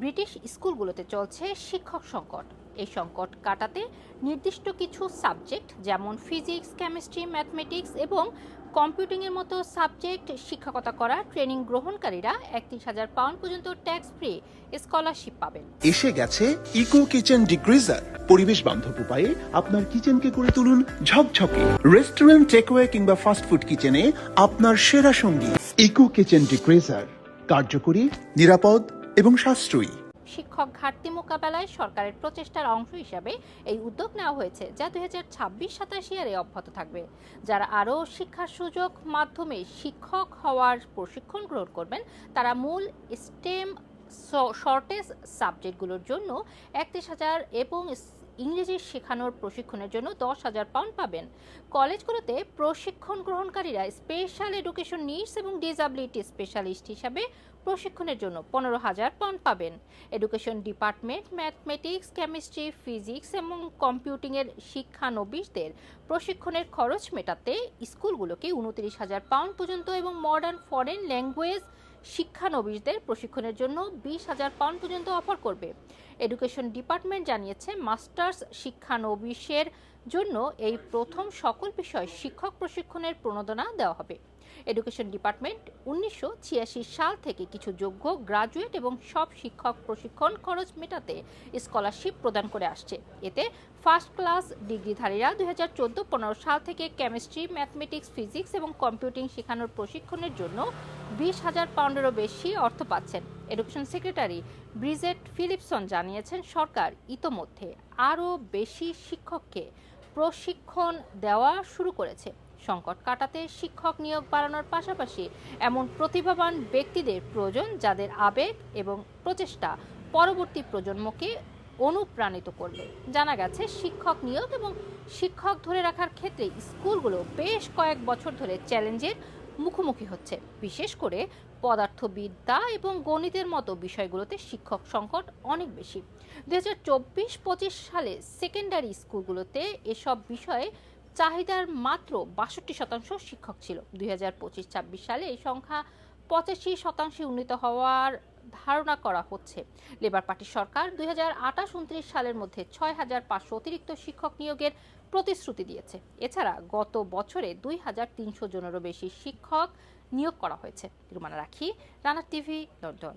British স্কুলগুলোতে চলছে শিক্ষক সংকট। এই সংকট কাটাতে নির্দিষ্ট কিছু সাবজেক্ট, যেমন ফিজিক্স, কেমিস্ট্রি, ম্যাথমেটিক্স এবং কম্পিউটিংয়ের মতো সাবজেক্ট শিক্ষকতা করা ট্রেনিং গ্রহণকারীরা একত্রিশ হাজার পাউন্ড পর্যন্ত ট্যাক্স ফ্রি স্কলারশিপ পাবেন। এসে গেছে ইকো কিচেন ডিগ্রিজার পরিবেশ বান্ধব উপায়ে আপনার কিচেনকে করে তুলুন ঝকঝকে। রেস্টুরেন্ট টেকওয়ে কিংবা ফাস্টফুড কিচেনে আপনার সেরা সঙ্গী। ইকো কিচেন ডিগ্রিজার কার্যকরী, নিরাপদ এবং সাশ্রয়ী। শিক্ষক ঘাটতি মোকাবেলায় সরকারের প্রচেষ্টার অংশ হিসাবে এই উদ্যোগ নেওয়া হয়েছে, যা দুই হাজার ছাব্বিশ সাতাশ ইয়ারে অব্যাহত থাকবে। যারা আরও শিক্ষার সুযোগ মাধ্যমে শিক্ষক হওয়ার প্রশিক্ষণ গ্রহণ করবেন, তারা মূল স্টেম শর্টেজ সাবজেক্টগুলোর জন্য একত্রিশ হাজার এবং ইংরেজি শেখানোর প্রশিক্ষণের জন্য দশ হাজার পাউন্ড পাবেন। কলেজগুলোতে প্রশিক্ষণ গ্রহণকারীরা স্পেশাল এডুকেশন নিডস এবং ডিসএবিলিটি স্পেশালিস্ট হিসাবে প্রশিক্ষণের জন্য পনেরো হাজার পাউন্ড পাবেন। Education department mathematics chemistry physics এবং কম্পিউটিংয়ের শিক্ষানবিশদের প্রশিক্ষণের খরচ মেটাতে স্কুলগুলোকে উনত্রিশ হাজার পাউন্ড পর্যন্ত এবং মডার্ন ফরেন ল্যাঙ্গুয়েজ শিক্ষানবিশদের প্রশিক্ষণের জন্য বিশ হাজার পাউন্ড পর্যন্ত অফার করবে। এডুকেশন ডিপার্টমেন্ট জানিয়েছে, মাস্টার্স শিক্ষানবিশের জন্য এই প্রথম সকল বিষয় শিক্ষক প্রশিক্ষণের প্রণোদনা দেওয়া হবে। এডুকেশন ডিপার্টমেন্ট উনিশশো ছিয়াশি সাল থেকে কিছু যোগ্য গ্রাজুয়েট এবং সব শিক্ষক প্রশিক্ষণ খরচ মেটাতে স্কলারশিপ প্রদান করে আসছে। এতে ফার্স্ট ক্লাস ডিগ্রিধারীরা দুই হাজার চোদ্দ পনেরো সাল থেকে কেমিস্ট্রি ম্যাথমেটিক্স ফিজিক্স এবং কম্পিউটিং শেখানোর প্রশিক্ষণের জন্য বিশ হাজার পাউন্ডেরও বেশি অর্থ পাচ্ছেন। এডুকেশন সেক্রেটারি ব্রিজেট ফিলিপসন জানিয়েছেন, সরকার ইতোমধ্যে আরও বেশি শিক্ষককে প্রশিক্ষণ দেওয়া শুরু করেছে। সংকট কাটাতে শিক্ষক নিয়োগ বাড়ানোর পাশাপাশি এমন প্রতিভাবান ব্যক্তিদের প্রয়োজন যাদের আবেগ এবং প্রচেষ্টা পরবর্তী প্রজন্মকে অনুপ্রাণিত করবে। জানা গেছে, শিক্ষক নিয়োগ এবং শিক্ষক ধরে রাখার ক্ষেত্রে স্কুলগুলো বেশ কয়েক বছর ধরে চ্যালেঞ্জের মুখোমুখি হচ্ছে। বিশেষ করে পদার্থবিদ্যা এবং গণিতের মতো বিষয়গুলোতে শিক্ষক সংকট অনেক বেশি। দু হাজার চব্বিশ পঁচিশ সালে সেকেন্ডারি স্কুলগুলোতে এসব বিষয়ে চাহিদার মাত্র বাষট্টি শতাংশ শিক্ষক ছিল। দুই হাজার পঁচিশ ছাব্বিশ সালে এই সংখ্যা পঁচাশি শতাংশে উন্নীত হওয়ার ধারণা করা হচ্ছে। লেবার পার্টির সরকার দুই হাজার আঠাশ উনত্রিশ সালের মধ্যে ছয় হাজার পাঁচশো অতিরিক্ত শিক্ষক নিয়োগের প্রতিশ্রুতি দিয়েছে। এছাড়া গত বছরে দুই হাজার তিনশো জনেরও বেশি শিক্ষক নিয়োগ করা হয়েছে। রুমানা রাখি রানার টিভি, লন্ডন।